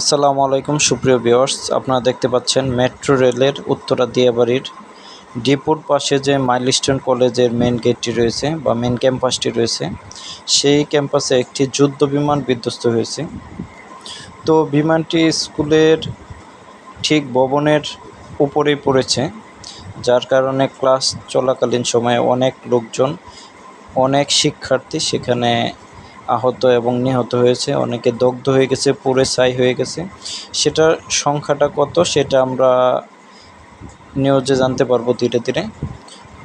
আসসালামু আলাইকুম, সুপ্রিয় ভিউয়ার্স। আপনারা দেখতে পাচ্ছেন মেট্রো রেলের উত্তরা দিয়াবাড়ির ডিপোর পাশে যে মাইলস্টোন কলেজের মেন গেটটি রয়েছে বা মেন ক্যাম্পাসটি রয়েছে, সেই ক্যাম্পাসে একটি যুদ্ধ বিমান বিধ্বস্ত হয়েছে। তো বিমানটি স্কুলের ঠিক ভবনের উপরেই পড়েছে, যার কারণে ক্লাস চলাকালীন সময়ে অনেক লোকজন, অনেক শিক্ষার্থী সেখানে আহত এবং নিহত হয়েছে। অনেকে দগ্ধ হয়ে গেছে, পুড়ে ছাই হয়ে গেছে। সেটার সংখ্যাটা কত সেটা আমরা নিউজে জানতে পারব ধীরে ধীরে।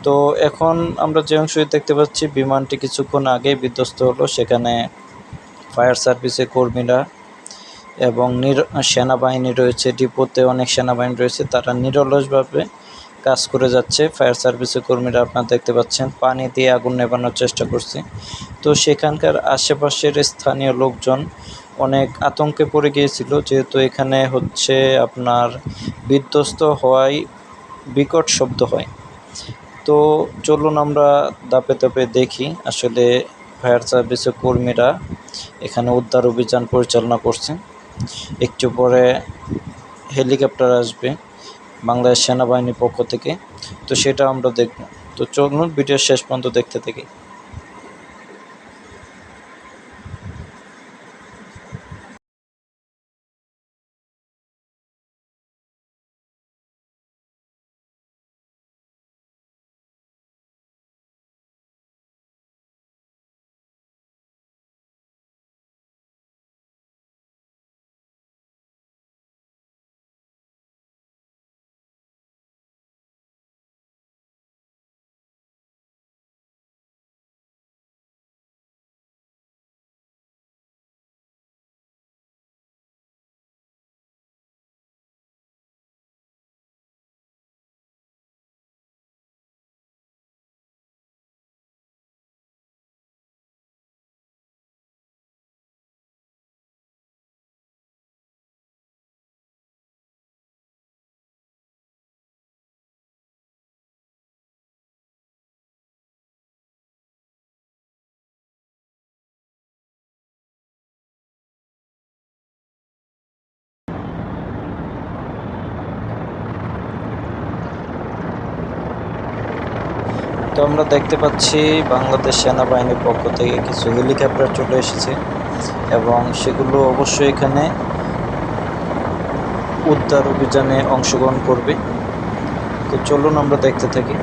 তো এখন আমরা যে অংশটি দেখতে পাচ্ছি, বিমানটি কিছুক্ষণ আগেই বিধ্বস্ত হলো। সেখানে ফায়ার সার্ভিসের কর্মীরা এবং নির সেনাবাহিনী রয়েছে, ডিপোতে অনেক সেনাবাহিনী রয়েছে। তারা নিরলসভাবে কাজ করে যাচ্ছে। ফায়ার সার্ভিসের কর্মীরা আপনারা দেখতে পাচ্ছেন, পানি দিয়ে আগুন নেভানোর চেষ্টা করছে। তো সেখানকার আশেপাশের স্থানীয় লোকজন অনেক আতঙ্কে পড়ে গিয়েছিল, যেহেতু এখানে হচ্ছে আপনার বিধ্বস্ত হওয়ায় বিকট শব্দ হয়। তো চলুন আমরা দাপে দাপে দেখি, আসলে ফায়ার সার্ভিসের কর্মীরা এখানে উদ্ধার অভিযান পরিচালনা করছে একটু পরে হেলিকপ্টার আসবে। বাংলাদেশ সেনাবাহিনীর পক্ষ থেকে। তো সেটা আমরা দেখব। তো চলুন ভিডিও শেষ পর্যন্ত দেখতে থাকি। তো আমরা দেখতে পাচ্ছি বাংলাদেশ সেনাবাহিনীর পক্ষ থেকে কিছু হেলিকপ্টার চলে এসেছে এবং সেগুলো অবশ্যই এখানে উদ্ধার অভিযানে অংশগ্রহণ করবে। তো চলুন আমরা দেখতে থাকি।